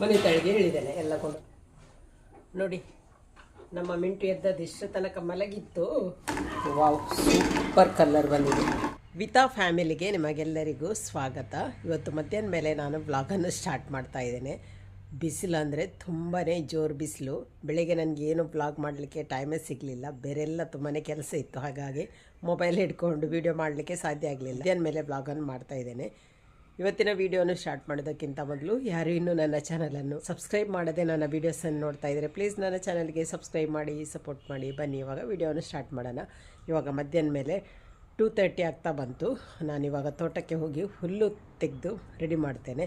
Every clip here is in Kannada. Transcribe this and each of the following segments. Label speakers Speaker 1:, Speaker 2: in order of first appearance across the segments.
Speaker 1: ಮನೆ ತಳಿಗೆ ಹೇಳಿದ್ದೇನೆ ಎಲ್ಲ ಕೊಂಡು. ನೋಡಿ, ನಮ್ಮ ಮಿಂಟು ಎದ್ದದ್ದು ಇಷ್ಟು ತನಕ ಮಲಗಿತ್ತು. ವಾವ್ ಸೂಪರ್ ಕಲರ್ ಬಂದಿದೆ. ವಿತಾ ಫ್ಯಾಮಿಲಿಗೆ ನಿಮಗೆಲ್ಲರಿಗೂ ಸ್ವಾಗತ. ಇವತ್ತು ಮಧ್ಯಾಹ್ನ ಮೇಲೆ ನಾನು ಬ್ಲಾಗನ್ನು ಸ್ಟಾರ್ಟ್ ಮಾಡ್ತಾ ಇದ್ದೇನೆ. ಬಿಸಿಲು ಅಂದರೆ ತುಂಬಾ ಜೋರು ಬಿಸಿಲು. ಬೆಳಿಗ್ಗೆ ನನಗೆ ಏನು ಬ್ಲಾಗ್ ಮಾಡಲಿಕ್ಕೆ ಟೈಮೇ ಸಿಗಲಿಲ್ಲ. ಬೇರೆಲ್ಲ ತುಂಬಾ ಕೆಲಸ ಇತ್ತು. ಹಾಗಾಗಿ ಮೊಬೈಲ್ ಹಿಡ್ಕೊಂಡು ವೀಡಿಯೋ ಮಾಡಲಿಕ್ಕೆ ಸಾಧ್ಯ ಆಗಲಿಲ್ಲ. ಮಧ್ಯಾಹ್ನ ಮೇಲೆ ಬ್ಲಾಗನ್ನು ಮಾಡ್ತಾ ಇದ್ದೇನೆ. ಇವತ್ತಿನ ವಿಡಿಯೋನ ಸ್ಟಾರ್ಟ್ ಮಾಡೋದಕ್ಕಿಂತ ಮೊದಲು ಯಾರು ಇನ್ನೂ ನನ್ನ ಚಾನಲನ್ನು ಸಬ್ಸ್ಕ್ರೈಬ್ ಮಾಡದೆ ನನ್ನ ವೀಡಿಯೋಸನ್ನು ನೋಡ್ತಾ ಇದ್ದರೆ ಪ್ಲೀಸ್ ನನ್ನ ಚಾನಲ್ಗೆ ಸಬ್ಸ್ಕ್ರೈಬ್ ಮಾಡಿ ಸಪೋರ್ಟ್ ಮಾಡಿ. ಬನ್ನಿ, ಇವಾಗ ವಿಡಿಯೋನ ಸ್ಟಾರ್ಟ್ ಮಾಡೋಣ. ಇವಾಗ ಮಧ್ಯಾಹ್ನ ಮೇಲೆ ಟೂ ತರ್ಟಿ ಆಗ್ತಾ ಬಂತು. ನಾನಿವಾಗ ತೋಟಕ್ಕೆ ಹೋಗಿ ಹುಲ್ಲು ತೆಗೆದು ರೆಡಿ ಮಾಡ್ತೇನೆ.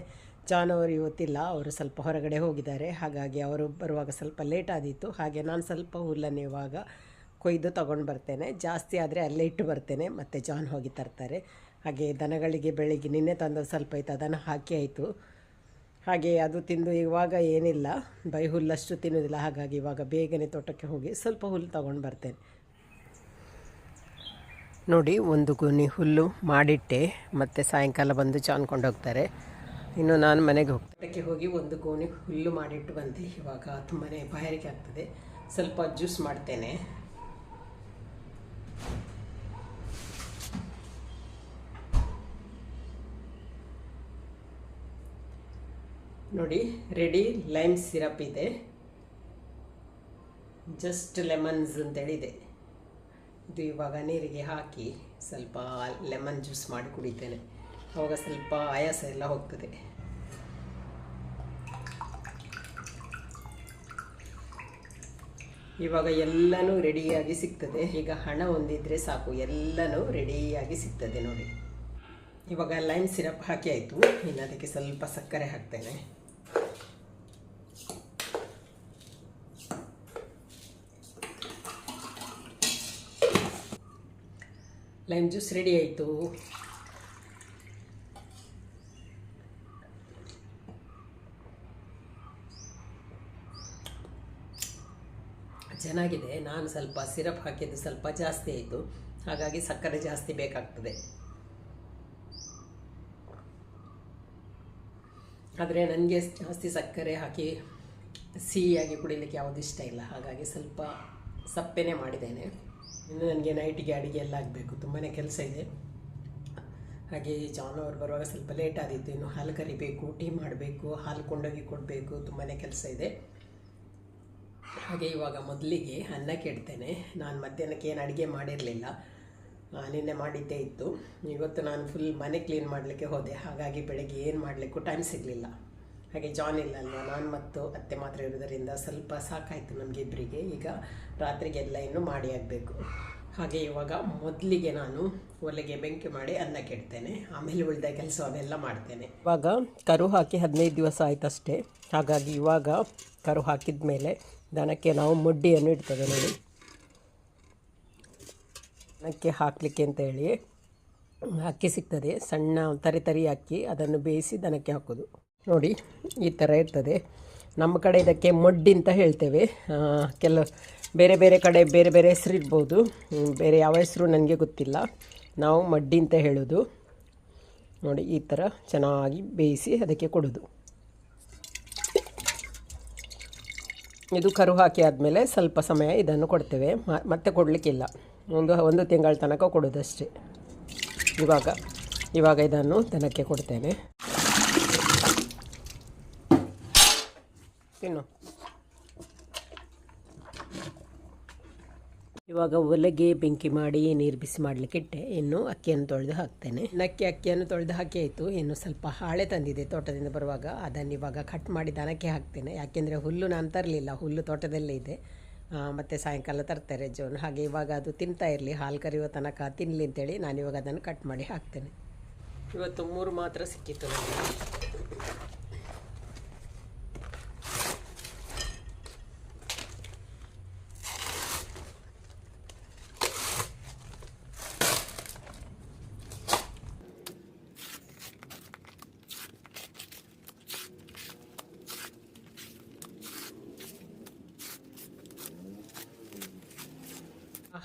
Speaker 1: ಜಾನ್ ಅವರು ಇವತ್ತಿಲ್ಲ, ಅವರು ಸ್ವಲ್ಪ ಹೊರಗಡೆ ಹೋಗಿದ್ದಾರೆ. ಹಾಗಾಗಿ ಅವರು ಬರುವಾಗ ಸ್ವಲ್ಪ ಲೇಟ್ ಆದಿತ್ತು ಹಾಗೆ ನಾನು ಸ್ವಲ್ಪ ಹುಲ್ಲನ್ನು ಇವಾಗ ಕೊಯ್ದು ತಗೊಂಡು ಬರ್ತೇನೆ. ಜಾಸ್ತಿ ಆದರೆ ಅಲ್ಲೇ ಇಟ್ಟು ಬರ್ತೇನೆ. ಮತ್ತು ಜಾನ್ ಹೋಗಿ ತರ್ತಾರೆ. ಹಾಗೆ ದನಗಳಿಗೆ ಬೆಳಿಗ್ಗೆ ನಿನ್ನೆ ತಂದು ಸ್ವಲ್ಪ ಇತ್ತು ಅದನ್ನು ಹಾಕಿ ಆಯಿತು. ಹಾಗೆ ಅದು ತಿಂದು ಇವಾಗ ಏನಿಲ್ಲ, ಬೈ ಹುಲ್ಲಷ್ಟು ತಿನ್ನೋದಿಲ್ಲ, ಹಾಗಾಗಿ ಇವಾಗ ಬೇಗನೆ ತೋಟಕ್ಕೆ ಹೋಗಿ ಸ್ವಲ್ಪ ಹುಲ್ಲು ತಗೊಂಡು ಬರ್ತೇನೆ. ನೋಡಿ, ಒಂದು ಗುನಿ ಹುಲ್ಲು ಮಾಡಿಟ್ಟೆ, ಮತ್ತು ಸಾಯಂಕಾಲ ಬಂದು ಚಾನ್ಕೊಂಡು ಹೋಗ್ತಾರೆ. ಇನ್ನು ನಾನು ಮನೆಗೆ ಹೋಗ್ತಕ್ಕೆ ಹೋಗಿ ಒಂದು ಗೋಣಿ ಹುಲ್ಲು ಮಾಡಿಟ್ಟು ಬಂದೆ. ಇವಾಗ ತುಂಬಾ ಬಾಯಾರಿಕೆ ಆಗ್ತದೆ. ಸ್ವಲ್ಪ ಜ್ಯೂಸ್ ಮಾಡ್ತೇನೆ. ನೋಡಿ ರೆಡಿ ಲೈಮ್ ಸಿರಪ್ ಇದೆ. ಜಸ್ಟ್ ಲೆಮನ್ಸ್ ಅಂತೇಳಿದೆ. ಇದು ಇವಾಗ ನೀರಿಗೆ ಹಾಕಿ ಸ್ವಲ್ಪ ಲೆಮನ್ ಜ್ಯೂಸ್ ಮಾಡಿ ಕುಡಿತೇನೆ. ಅವಾಗ ಸ್ವಲ್ಪ ಆಯಾಸ ಎಲ್ಲ ಹೋಗ್ತದೆ. ಇವಾಗ ಎಲ್ಲನೂ ರೆಡಿಯಾಗಿ ಸಿಗ್ತದೆ. ಈಗ ಹಣ ಹೊಂದಿದ್ರೆ ಸಾಕು, ಎಲ್ಲನೂ ರೆಡಿಯಾಗಿ ಸಿಗ್ತದೆ ನೋಡಿ. ಇವಾಗ ಲೈಮ್ ಸಿರಪ್ ಹಾಕಿ ಆಯಿತು. ಇನ್ನು ಅದಕ್ಕೆ ಸ್ವಲ್ಪ ಸಕ್ಕರೆ ಹಾಕ್ತೇನೆ. ಲೈಮ್ ಜ್ಯೂಸ್ ರೆಡಿ ಆಯಿತು. ಚೆನ್ನಾಗಿದೆ. ನಾನು ಸ್ವಲ್ಪ ಸಿರಪ್ ಹಾಕಿದ್ದು ಸ್ವಲ್ಪ ಜಾಸ್ತಿ ಆಯಿತು. ಹಾಗಾಗಿ ಸಕ್ಕರೆ ಜಾಸ್ತಿ ಬೇಕಾಗ್ತದೆ. ಆದರೆ ನನಗೆ ಜಾಸ್ತಿ ಸಕ್ಕರೆ ಹಾಕಿ ಸಿಹಿಯಾಗಿ ಕುಡಿಲಿಕ್ಕೆ ಯಾವುದು ಇಷ್ಟ ಇಲ್ಲ. ಹಾಗಾಗಿ ಸ್ವಲ್ಪ ಸಪ್ಪೆನೇ ಮಾಡಿದ್ದೇನೆ. ಇನ್ನು ನನಗೆ ನೈಟಿಗೆ ಅಡುಗೆ ಎಲ್ಲ ಆಗಬೇಕು. ತುಂಬಾ ಕೆಲಸ ಇದೆ. ಹಾಗೆ ಜಾನ್ ಬರುವಾಗ ಸ್ವಲ್ಪ ಲೇಟ್ ಆದಿತ್ತು ಇನ್ನು ಹಾಲು ಕರಿಬೇಕು, ಟೀ ಮಾಡಬೇಕು, ಹಾಲು ಕೊಂಡೋಗಿ ಕೊಡಬೇಕು. ತುಂಬಾ ಕೆಲಸ ಇದೆ. ಹಾಗೆ ಇವಾಗ ಮೊದಲಿಗೆ ಅನ್ನ ಕೆಡ್ತೇನೆ ನಾನು ಮಧ್ಯಾಹ್ನಕ್ಕೆ ಏನು ಅಡುಗೆ ಮಾಡಿರಲಿಲ್ಲ. ನಿನ್ನೆ ಮಾಡಿದ್ದೇ ಇತ್ತು. ಇವತ್ತು ನಾನು ಫುಲ್ ಮನೆ ಕ್ಲೀನ್ ಮಾಡಲಿಕ್ಕೆ ಹೋದೆ. ಹಾಗಾಗಿ ಬೆಳಗ್ಗೆ ಏನು ಮಾಡಲಿಕ್ಕೂ ಟೈಮ್ ಸಿಗಲಿಲ್ಲ. ಹಾಗೆ ಜಾನ್ ಇಲ್ಲ ಅಲ್ವಾ? ನಾನು ಮತ್ತು ಅತ್ತೆ ಮಾತ್ರ ಇರೋದರಿಂದ ಸ್ವಲ್ಪ ಸಾಕಾಯಿತು ನಮಗೆ ಇಬ್ಬರಿಗೆ ಈಗ ರಾತ್ರಿಗೆಲ್ಲ ಇನ್ನು ಮಾಡಿ ಆಗಬೇಕು ಹಾಗೆ ಇವಾಗ ಮೊದಲಿಗೆ ನಾನು ಒಲೆಗೆ ಬೆಂಕಿ ಮಾಡಿ ಅನ್ನ ಕೆಡ್ತೇನೆ. ಆಮೇಲೆ ಉಳಿದ ಕೆಲಸ ಅವೆಲ್ಲ ಮಾಡ್ತೇನೆ. ಇವಾಗ ಕರು ಹಾಕಿ ಹದಿನೈದು ದಿವಸ ಆಯ್ತಷ್ಟೇ. ಹಾಗಾಗಿ ಇವಾಗ ಕರು ಹಾಕಿದ ಮೇಲೆ ದನಕ್ಕೆ ನಾವು ಮುಡ್ಡಿಯನ್ನು ಇಡ್ತೇವೆ ನೋಡಿ. ದನಕ್ಕೆ ಹಾಕಲಿಕ್ಕೆ ಅಂತ ಹೇಳಿ ಅಕ್ಕಿ ಸಿಗ್ತದೆ. ಸಣ್ಣ ತರಿ ತರಿ ಅಕ್ಕಿ ಅದನ್ನು ಬೇಯಿಸಿ ದನಕ್ಕೆ ಹಾಕೋದು. ನೋಡಿ, ಈ ಥರ ಇರ್ತದೆ. ನಮ್ಮ ಕಡೆ ಇದಕ್ಕೆ ಮಡ್ಡಿ ಅಂತ ಹೇಳ್ತೇವೆ. ಕೆಲವು ಬೇರೆ ಬೇರೆ ಕಡೆ ಬೇರೆ ಬೇರೆ ಹೆಸರು ಇರ್ಬೋದು. ಬೇರೆ ಯಾವ ಹೆಸರು ನನಗೆ ಗೊತ್ತಿಲ್ಲ. ನಾವು ಮಡ್ಡಿ ಅಂತ ಹೇಳೋದು. ನೋಡಿ, ಈ ಥರ ಚೆನ್ನಾಗಿ ಬೇಯಿಸಿ ಅದಕ್ಕೆ ಕೊಡೋದು. ಇದು ಕರು ಹಾಕಿ ಆದಮೇಲೆ ಸ್ವಲ್ಪ ಸಮಯ ಇದನ್ನು ಕೊಡ್ತೇವೆ. ಮತ್ತೆ ಕೊಡಲಿಕ್ಕಿಲ್ಲ. ಒಂದು ಒಂದು ತಿಂಗಳ ತನಕ ಕೊಡೋದಷ್ಟೇ. ಇವಾಗ ಇವಾಗ ಇದನ್ನು ದನಕ್ಕೆ ಕೊಡ್ತೇನೆ. ತಿನ್ನು. ಇವಾಗ ಒಲೆಗೆ ಬೆಂಕಿ ಮಾಡಿ ನೀರು ಬಿಸಿ ಮಾಡಲಿಕ್ಕೆ ಇಟ್ಟೆ. ಇನ್ನು ಅಕ್ಕಿಯನ್ನು ತೊಳೆದು ಹಾಕ್ತೇನೆ. ನಕ್ಕಿ ಅಕ್ಕಿಯನ್ನು ತೊಳೆದು ಹಾಕಿ ಆಯಿತು. ಇನ್ನು ಸ್ವಲ್ಪ ಹಾಳೆ ತಂದಿದೆ ತೋಟದಿಂದ ಬರುವಾಗ. ಅದನ್ನು ಇವಾಗ ಕಟ್ ಮಾಡಿ ದನಕ್ಕೆ ಹಾಕ್ತೇನೆ. ಯಾಕೆಂದರೆ ಹುಲ್ಲು ನಾನು ತರಲಿಲ್ಲ. ಹುಲ್ಲು ತೋಟದಲ್ಲೇ ಇದೆ. ಮತ್ತು ಮತ್ತೆ ಸಾಯಂಕಾಲ ತರ್ತಾರೆ ಜೋನು ಹಾಗೆ ಇವಾಗ ಅದು ತಿಂತಾ ಇರಲಿ. ಹಾಲು ಕರೆಯುವ ತನಕ ತಿನ್ನಲಿ ಅಂತೇಳಿ ನಾನು ಇವಾಗ ಅದನ್ನು ಕಟ್ ಮಾಡಿ ಹಾಕ್ತೇನೆ. ಇವತ್ತು ಮೂರು ಮಾತ್ರ ಸಿಕ್ಕಿತ್ತು ನನಗೆ.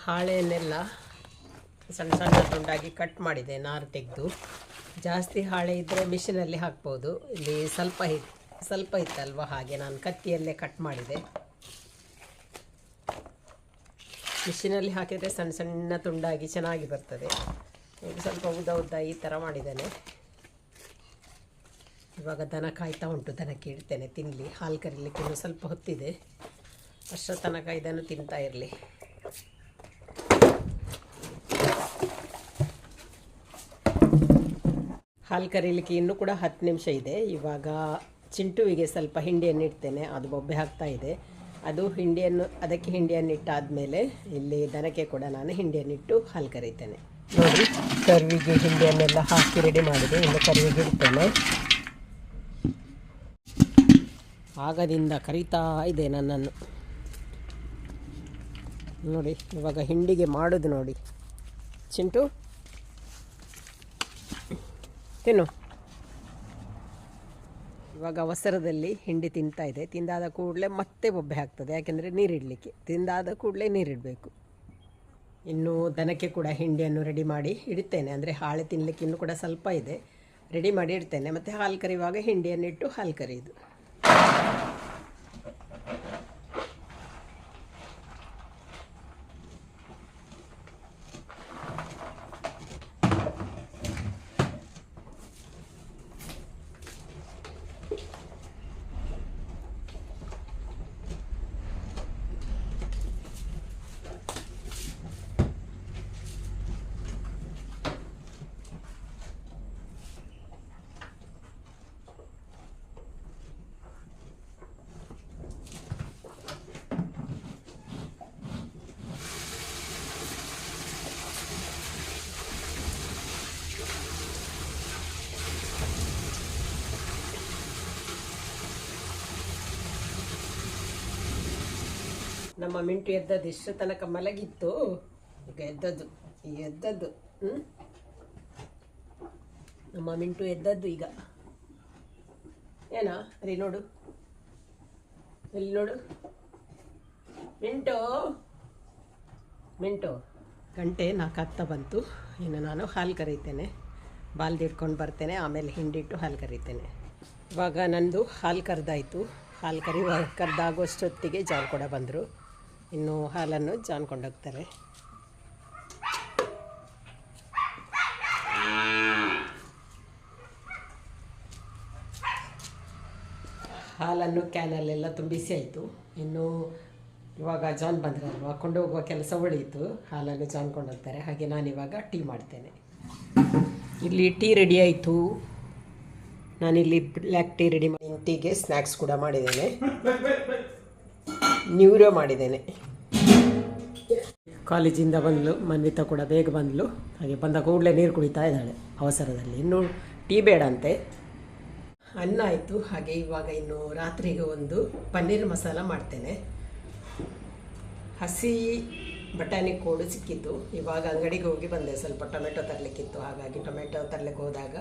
Speaker 1: ಹಾಳೆಯನ್ನೆಲ್ಲ ಸಣ್ಣ ಸಣ್ಣ ತುಂಡಾಗಿ ಕಟ್ ಮಾಡಿದೆ, ನಾರು ತೆಗೆದು. ಜಾಸ್ತಿ ಹಾಳೆ ಇದ್ದರೆ ಮಿಷಿನಲ್ಲಿ ಹಾಕ್ಬೋದು. ಇಲ್ಲಿ ಸ್ವಲ್ಪ ಇತ್ತು ಸ್ವಲ್ಪ ಇತ್ತಲ್ವ ಹಾಗೆ ನಾನು ಕತ್ತಿಯಲ್ಲೇ ಕಟ್ ಮಾಡಿದೆ. ಮಿಷಿನಲ್ಲಿ ಹಾಕಿದರೆ ಸಣ್ಣ ಸಣ್ಣ ತುಂಡಾಗಿ ಚೆನ್ನಾಗಿ ಬರ್ತದೆ. ಇದು ಸ್ವಲ್ಪ ಉದ್ದ ಉದ್ದ ಈ ಥರ ಮಾಡಿದ್ದೇನೆ. ಇವಾಗ ದನ ಕಾಯ್ತಾ ಉಂಟು, ದನಕ್ಕೆ ಇಡ್ತೇನೆ ತಿನ್ನಲಿ ಹಾಲು ಕರಿಲಿಕ್ಕೆ ಸ್ವಲ್ಪ ಹೊತ್ತಿದೆ. ಅಷ್ಟರ ತನಕ ಇದನ್ನು ತಿಂತಾ ಇರಲಿ. ಹಾಲು ಕರೀಲಿಕ್ಕೆ ಇನ್ನೂ ಕೂಡ ಹತ್ತು ನಿಮಿಷ ಇದೆ. ಇವಾಗ ಚಿಂಟುವಿಗೆ ಸ್ವಲ್ಪ ಹಿಂಡಿಯನ್ನು ಇಡ್ತೇನೆ. ಅದು ಬೊಬ್ಬೆ ಹಾಕ್ತಾ ಇದೆ. ಅದು ಹಿಂಡಿಯನ್ನು, ಅದಕ್ಕೆ ಹಿಂಡಿಯನ್ನು ಇಟ್ಟಾದಮೇಲೆ ಇಲ್ಲಿ ದನಕ್ಕೆ ಕೂಡ ನಾನು ಹಿಂಡಿಯನ್ನಿಟ್ಟು ಹಾಲು ಕರೀತೇನೆ. ನೋಡಿ, ಕರ್ವಿಗೆ ಹಿಂಡಿಯನ್ನೆಲ್ಲ ಹಾಕಿ ರೆಡಿ ಮಾಡಿದೆ. ಇನ್ನು ಕರ್ವಿಗೆ ಇಡ್ತೇನೆ. ಆಗದಿಂದ ಕರೀತಾ ಇದೆ ನನ್ನನ್ನು. ನೋಡಿ, ಇವಾಗ ಹಿಂಡಿಗೆ ಮಾಡೋದು ನೋಡಿ. ಚಿಂಟು? ತಿನ್ನು. ಇವಾಗ ಅವಸರದಲ್ಲಿ ಹಿಂಡಿ ತಿಂತಾ ಇದೆ. ತಿಂದಾದ ಕೂಡಲೇ ಮತ್ತೆ ಬೊಬ್ಬೆ ಹಾಕ್ತದೆ. ಯಾಕೆಂದರೆ ನೀರಿಡಲಿಕ್ಕೆ. ತಿಂದಾದ ಕೂಡಲೇ ನೀರಿಡಬೇಕು. ಇನ್ನು ದನಕ್ಕೆ ಕೂಡ ಹಿಂಡಿಯನ್ನು ರೆಡಿ ಮಾಡಿ ಇಡ್ತೇನೆ. ಅಂದರೆ ಹಾಳೆ ತಿನ್ನಲಿಕ್ಕೆ ಇನ್ನೂ ಕೂಡ ಸ್ವಲ್ಪ ಇದೆ. ರೆಡಿ ಮಾಡಿ ಇಡ್ತೇನೆ. ಮತ್ತು ಹಾಲು ಕರೆಯುವಾಗ ಹಿಂಡಿಯನ್ನಿಟ್ಟು ಹಾಲು ಕರೆಯೋದು ನಮ್ಮ ಮಿಂಟು ಎದ್ದದ್ದು ಇಷ್ಟು ತನಕ ಮಲಗಿತ್ತು. ಈಗ ಎದ್ದದ್ದು ಈಗ ಎದ್ದದ್ದು ಹ್ಞೂ ನಮ್ಮ ಮಿಂಟು ಎದ್ದದ್ದು ಈಗ. ಏನಾ ಅರಿ ನೋಡು. ಇಲ್ಲಿ ನೋಡು. ಮಿಂಟು! ಮಿಂಟು, ಗಂಟೆ ನಾಲ್ಕು ಹತ್ತ ಬಂತು. ಇನ್ನು ನಾನು ಹಾಲು ಕರೀತೇನೆ. ಬಾಲ್ದಿ ಇಟ್ಕೊಂಡು ಬರ್ತೇನೆ, ಆಮೇಲೆ ಹಿಂಡಿಟ್ಟು ಹಾಲು ಕರೀತೇನೆ. ಇವಾಗ ನಂದು ಹಾಲು ಕರೆದಾಯಿತು. ಹಾಲು ಕರಿ ಕರೆದಾಗುವಷ್ಟೊತ್ತಿಗೆ ಜಾಲ್ ಕೂಡ ಬಂದರು. ಇನ್ನು ಹಾಲನ್ನು ಜಾನ್ ಕೊಂಡೋಗ್ತಾರೆ ಹಾಲನ್ನು ಕ್ಯಾನಲ್ಲೆಲ್ಲ ತುಂಬಿಸಿ ಆಯಿತು. ಇನ್ನು ಇವಾಗ ಜಾನ್ ಬಂದ್ರಲ್ವ? ಕೊಂಡೋಗುವ ಕೆಲಸ ಉಳಿಯಿತು ಹಾಲನ್ನು ಜಾನ್ ಕೊಂಡೋಗ್ತಾರೆ ಹಾಗೆ ನಾನಿವಾಗ ಟೀ ಮಾಡ್ತೇನೆ. ಇಲ್ಲಿ ಟೀ ರೆಡಿ ಆಯಿತು. ನಾನಿಲ್ಲಿ ಬ್ಲ್ಯಾಕ್ ಟೀ ರೆಡಿ ಮಾಡಿ ಟೀಗೆ ಸ್ನ್ಯಾಕ್ಸ್ ಕೂಡ ಮಾಡಿದ್ದೇನೆ. ನ್ಯೂರೋ ಮಾಡಿದ್ದೇನೆ. ಕಾಲೇಜಿಂದ ಬಂದಳು ಮನ್ವಿತ ಕೂಡ ಬೇಗ ಬಂದಳು ಹಾಗೆ ಬಂದ ಕೂಡಲೇ ನೀರು ಕುಡಿತಾ ಇದ್ದಾಳೆ ಅವಸರದಲ್ಲಿ. ಇನ್ನು ಟೀ ಬೇಡ ಅಂತೆ ಅನ್ನ ಆಯಿತು. ಹಾಗೆ ಇವಾಗ ಇನ್ನು ರಾತ್ರಿಗೆ ಒಂದು ಪನ್ನೀರ್ ಮಸಾಲ ಮಾಡ್ತೇನೆ. ಹಸಿ ಬಟಾಣಿ ಕೋಡು ಸಿಕ್ಕಿತ್ತು. ಇವಾಗ ಅಂಗಡಿಗೆ ಹೋಗಿ ಬಂದೆ. ಸ್ವಲ್ಪ ಟೊಮೆಟೊ ತರಲಿಕ್ಕಿತ್ತು. ಹಾಗಾಗಿ ಟೊಮೆಟೊ ತರಲಿಕ್ಕೆ ಹೋದಾಗ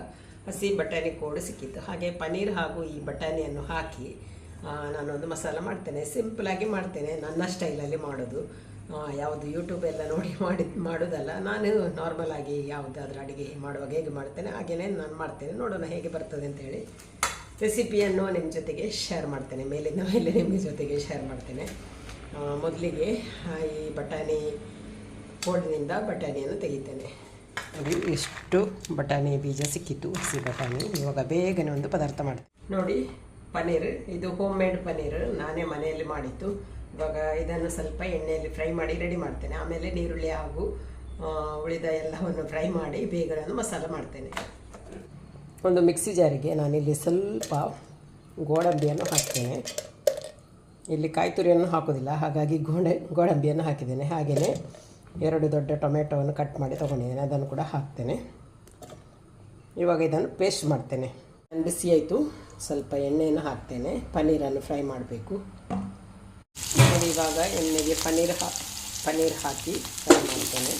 Speaker 1: ಹಸಿ ಬಟಾಣಿ ಕೋಡು ಸಿಕ್ಕಿತ್ತು. ಹಾಗೆ ಪನ್ನೀರ್ ಹಾಗೂ ಈ ಬಟಾಣಿಯನ್ನು ಹಾಕಿ ನಾನೊಂದು ಮಸಾಲ ಮಾಡ್ತೇನೆ. ಸಿಂಪಲಾಗಿ ಮಾಡ್ತೇನೆ. ನನ್ನ ಸ್ಟೈಲಲ್ಲಿ ಮಾಡೋದು. ಯಾವುದು ಯೂಟ್ಯೂಬ್ ಎಲ್ಲ ನೋಡಿ ಮಾಡಿ, ಮಾಡೋದಲ್ಲ. ನಾನು ನಾರ್ಮಲ್ ಆಗಿ ಯಾವುದಾದ್ರೂ ಅಡುಗೆ ಮಾಡುವಾಗ ಹೇಗೆ ಮಾಡ್ತೇನೆ ಹಾಗೆಯೇ ನಾನು ಮಾಡ್ತೇನೆ. ನೋಡೋಣ ಹೇಗೆ ಬರ್ತದೆ ಅಂತೇಳಿ ರೆಸಿಪಿಯನ್ನು ನಿಮ್ಮ ಜೊತೆಗೆ ಶೇರ್ ಮಾಡ್ತೇನೆ. ಮೇಲಿಂದ ಮೇಲೆ ನಿಮ್ಮ ಜೊತೆಗೆ ಶೇರ್ ಮಾಡ್ತೇನೆ. ಮೊದಲಿಗೆ ಈ ಬಟಾಣಿ ಕೋಡಿನಿಂದ ಬಟಾಣಿಯನ್ನು ತೆಗಿತೇನೆ. ಅದು ಇಷ್ಟು ಬಟಾಣಿ ಬೀಜ ಸಿಕ್ಕಿತ್ತು, ಹಸಿ ಬಟಾಣಿ. ಇವಾಗ ಬೇಗನೆ ಒಂದು ಪದಾರ್ಥ ಮಾಡ್ತೇನೆ. ನೋಡಿ, ಪನ್ನೀರ್. ಇದು ಹೋಮ್ ಮೇಡ್ ಪನ್ನೀರ್. ನಾನೇ ಮನೆಯಲ್ಲಿ ಮಾಡಿದ್ದು. ಇವಾಗ ಇದನ್ನು ಸ್ವಲ್ಪ ಎಣ್ಣೆಯಲ್ಲಿ ಫ್ರೈ ಮಾಡಿ ರೆಡಿ ಮಾಡ್ತೇನೆ. ಆಮೇಲೆ ನೀರುಳ್ಳಿ ಹಾಗೂ ಉಳಿದ ಎಲ್ಲವನ್ನು ಫ್ರೈ ಮಾಡಿ ಬೇಗನೆ ಮಸಾಲೆ ಮಾಡ್ತೇನೆ. ಒಂದು ಮಿಕ್ಸಿ ಜಾರಿಗೆ ನಾನಿಲ್ಲಿ ಸ್ವಲ್ಪ ಗೋಡಂಬಿಯನ್ನು ಹಾಕ್ತೇನೆ. ಇಲ್ಲಿ ಕಾಯಿ ತುರಿಯನ್ನು ಹಾಕೋದಿಲ್ಲ, ಹಾಗಾಗಿ ಗೋಡೆ, ಗೋಡಂಬಿಯನ್ನು ಹಾಕಿದ್ದೇನೆ. ಹಾಗೆಯೇ ಎರಡು ದೊಡ್ಡ ಟೊಮೆಟೊವನ್ನು ಕಟ್ ಮಾಡಿ ತೊಗೊಂಡಿದ್ದೇನೆ. ಅದನ್ನು ಕೂಡ ಹಾಕ್ತೇನೆ. ಇವಾಗ ಇದನ್ನು ಪೇಸ್ಟ್ ಮಾಡ್ತೇನೆ. ಬಿಸಿ ಆಯಿತು ಸ್ವಲ್ಪ ಎಣ್ಣೆಯನ್ನು ಹಾಕ್ತೇನೆ. ಪನ್ನೀರನ್ನು ಫ್ರೈ ಮಾಡಬೇಕು. ಇವಾಗ ಎಣ್ಣೆಗೆ ಪನ್ನೀರ್ ಹಾ, ಪನ್ನೀರ್ ಹಾಕಿ ಫ್ರೈ ಮಾಡ್ತೇನೆ.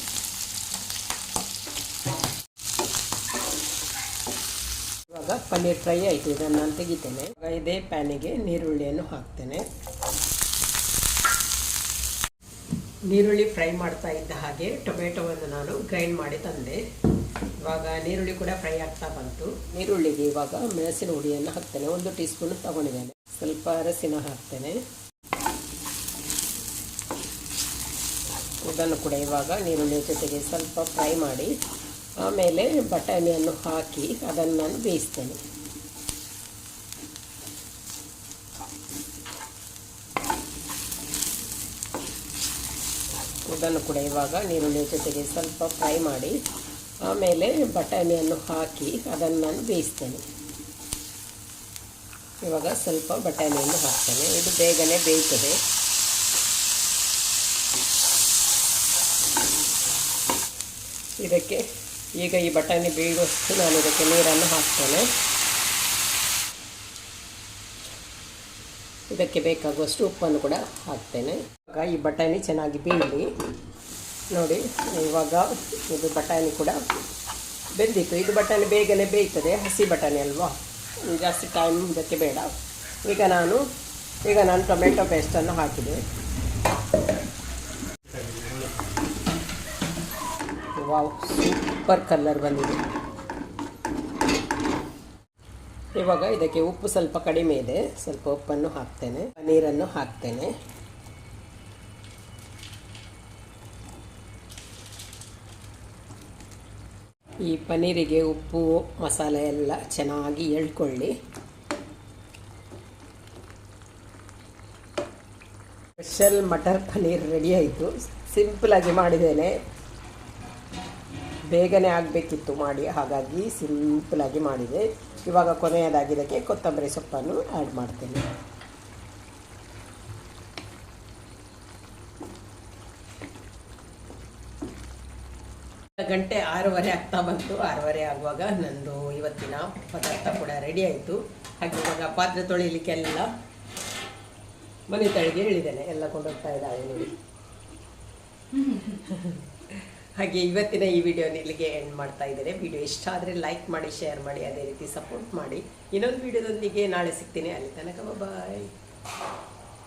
Speaker 1: ಇವಾಗ ಪನ್ನೀರ್ ಫ್ರೈ ಆಯಿತು, ಇದನ್ನು ನಾನು ತೆಗಿತೇನೆ. ಇವಾಗ ಇದೇ ಪ್ಯಾನಿಗೆ ನೀರುಳ್ಳಿಯನ್ನು ಹಾಕ್ತೇನೆ. ನೀರುಳ್ಳಿ ಫ್ರೈ ಮಾಡ್ತಾ ಇದ್ದ ಹಾಗೆ ಟೊಮೆಟೊವನ್ನು ನಾನು ಗ್ರೈಂಡ್ ಮಾಡಿ ತಂದೆ. ಇವಾಗ ನೀರುಳ್ಳಿ ಕೂಡ ಫ್ರೈ ಆಗ್ತಾ ಬಂತು. ನೀರುಳ್ಳಿಗೆ ಇವಾಗ ಮೆಣಸಿನ ಹುಡಿಯನ್ನು ಹಾಕ್ತೇನೆ. ಒಂದು ಟೀ ಸ್ಪೂನ್ ತಗೊಂಡಿದ್ದೇನೆ. ಸ್ವಲ್ಪ ಅರಸಿನ ಹಾಕ್ತೇನೆ. ಇದನ್ನು ಕೂಡ ಇವಾಗ ನೀರುಳ್ಳಿ ಜೊತೆಗೆ ಸ್ವಲ್ಪ ಫ್ರೈ ಮಾಡಿ ಆಮೇಲೆ ಬಟಾಣಿಯನ್ನು ಹಾಕಿ ಅದನ್ನು ನಾನು ಬೇಯಿಸ್ತೇನೆ. ಇದನ್ನು ಕೂಡ ಇವಾಗ ನೀರುಳ್ಳಿ ಜೊತೆಗೆ ಸ್ವಲ್ಪ ಫ್ರೈ ಮಾಡಿ ಆಮೇಲೆ ಬಟಾಣಿಯನ್ನು ಹಾಕಿ ಅದನ್ನು ನಾನು ಬೇಯಿಸ್ತೇನೆ. ಇವಾಗ ಸ್ವಲ್ಪ ಬಟಾಣಿಯನ್ನು ಹಾಕ್ತೇನೆ. ಇದು ಬೇಗನೆ ಬೇಯ್ತದೆ. ಇದಕ್ಕೆ ಈಗ ಈ ಬಟಾಣಿ ಬೇಯುವಷ್ಟು ನಾನು ಇದಕ್ಕೆ ನೀರನ್ನು ಹಾಕ್ತೇನೆ. ಇದಕ್ಕೆ ಬೇಕಾಗುವಷ್ಟು ಉಪ್ಪನ್ನು ಕೂಡ ಹಾಕ್ತೇನೆ. ಇವಾಗ ಈ ಬಟಾಣಿ ಚೆನ್ನಾಗಿ ಬೇಯಲಿ ನೋಡಿ, ಇವಾಗ ಇದು ಬಟಾಣಿ ಕೂಡ ಬೆಂದಿತ್ತು. ಇದು ಬಟಾಣಿ ಬೇಗನೆ ಬೇಯ್ತದೆ. ಹಸಿ ಬಟಾಣಿ ಅಲ್ವಾ? ಜಾಸ್ತಿ ಟೈಮ್ ಇದಕ್ಕೆ ಬೇಡ. ಈಗ ನಾನು ಈಗ ನಾನು ಟೊಮೆಟೊ ಪೇಸ್ಟನ್ನು ಹಾಕಿದೆ. ವಾವ್, ಸೂಪರ್ ಕಲರ್ ಬಂದಿದೆ. ಇವಾಗ ಇದಕ್ಕೆ ಉಪ್ಪು ಸ್ವಲ್ಪ ಕಡಿಮೆ ಇದೆ. ಸ್ವಲ್ಪ ಉಪ್ಪನ್ನು ಹಾಕ್ತೇನೆ. ನೀರನ್ನು ಹಾಕ್ತೇನೆ. ಈ ಪನ್ನೀರಿಗೆ ಉಪ್ಪು, ಮಸಾಲೆ ಎಲ್ಲ ಚೆನ್ನಾಗಿ ಎಳ್ಕೊಳ್ಳಿ. ಸ್ಪೆಷಲ್ ಮಟರ್ ಪನ್ನೀರ್ ರೆಡಿ ಆಯಿತು. ಸಿಂಪಲಾಗಿ ಮಾಡಿದ್ದೇನೆ. ಬೇಗನೆ ಆಗಬೇಕಿತ್ತು ಮಾಡಿ ಹಾಗಾಗಿ ಸಿಂಪಲಾಗಿ ಮಾಡಿದೆ. ಇವಾಗ ಕೊನೆಯದಾಗಿ ಇದಕ್ಕೆ ಕೊತ್ತಂಬರಿ ಸೊಪ್ಪನ್ನು ಆ್ಯಡ್ ಮಾಡ್ತೇನೆ. ಗಂಟೆ ಆರೂವರೆ ಆಗ್ತಾ ಬಂತು. ಆರೂವರೆ ಆಗುವಾಗ ನಂದು ಇವತ್ತಿನ ಪದಾರ್ಥ ಕೂಡ ರೆಡಿ ಆಯಿತು. ಹಾಗೆ ಇವಾಗ ಪಾತ್ರೆ ತೊಳಿಲಿಕ್ಕೆಲ್ಲ ಮನೆ ತಳಿಗೆ ಹೇಳಿದ್ದೇನೆ. ಎಲ್ಲ ಕೊಂಡೋಗ್ತಾ ಇದ್ದಾವೆ ನೋಡಿ. ಹಾಗೆ ಇವತ್ತಿನ ಈ ವಿಡಿಯೋ ಇಲ್ಲಿಗೆ ಎಂಡ್ ಮಾಡ್ತಾ ಇದ್ದಾರೆ ವಿಡಿಯೋ ಇಷ್ಟ ಆದರೆ ಲೈಕ್ ಮಾಡಿ ಶೇರ್ ಮಾಡಿ, ಅದೇ ರೀತಿ ಸಪೋರ್ಟ್ ಮಾಡಿ. ಇನ್ನೊಂದು ವಿಡಿಯೋದೊಂದಿಗೆ ನಾಳೆ ಸಿಗ್ತೀನಿ. ಅಲ್ಲಿ ತನಕ ಬಾಯ್